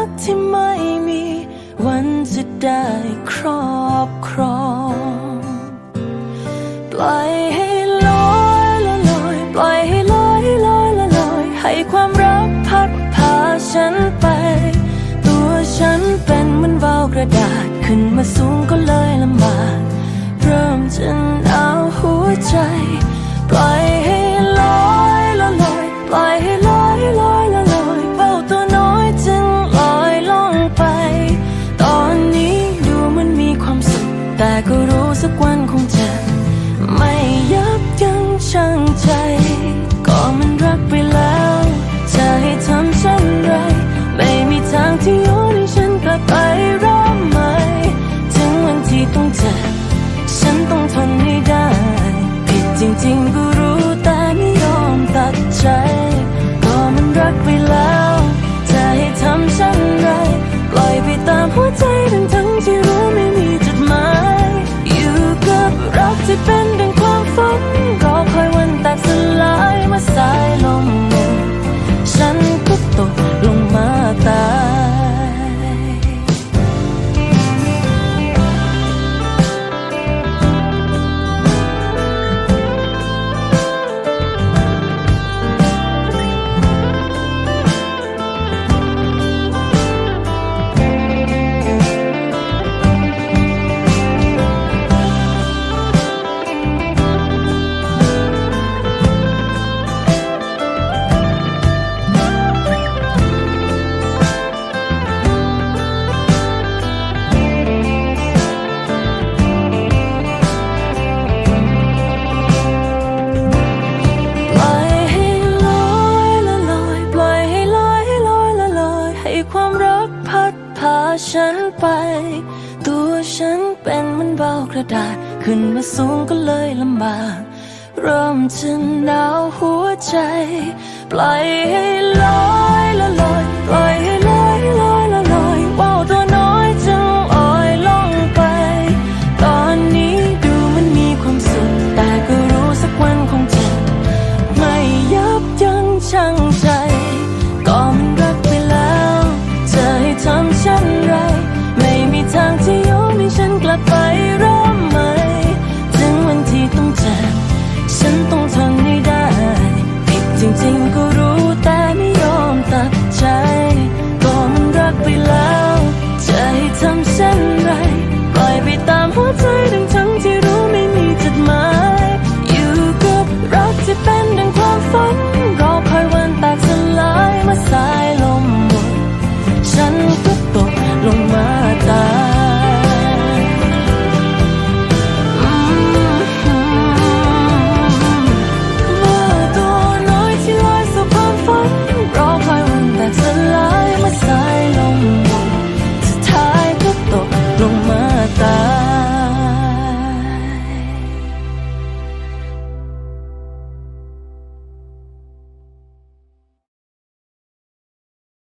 ก ได้ครอบครองปล่อยให้ลอยละลอยปล่อยให้ลอยลอยละลอย ให้ความรักพัดพาฉันไป ตัวฉันเป็นเหมือนวาวกระดาษขึ้นมาสูง สุ รักที่เป็นดังความฝัน ฉันไป ตัวฉันเป็นมันเบากระดาษ ขึ้นมาสูงก็เลยลำบากเริ่มจะหนาวหัวใจ ปล่อยให้ลอยละลอยปล่อยให้ลอยลอยละลอยว่าวตัวน้อยจึงลอยลงไป ตอนนี้ดูมันมีความสุขแต่ก็รู้สักวันคงจ็บไม่ยับยั้งชั่งใจ ไปริ่มใหม่ถึงวันที่ต้องเจ็บฉันต้องทนให้ได้ผิดจริงๆก็รู้แต่ไม่ยอมตัดใจ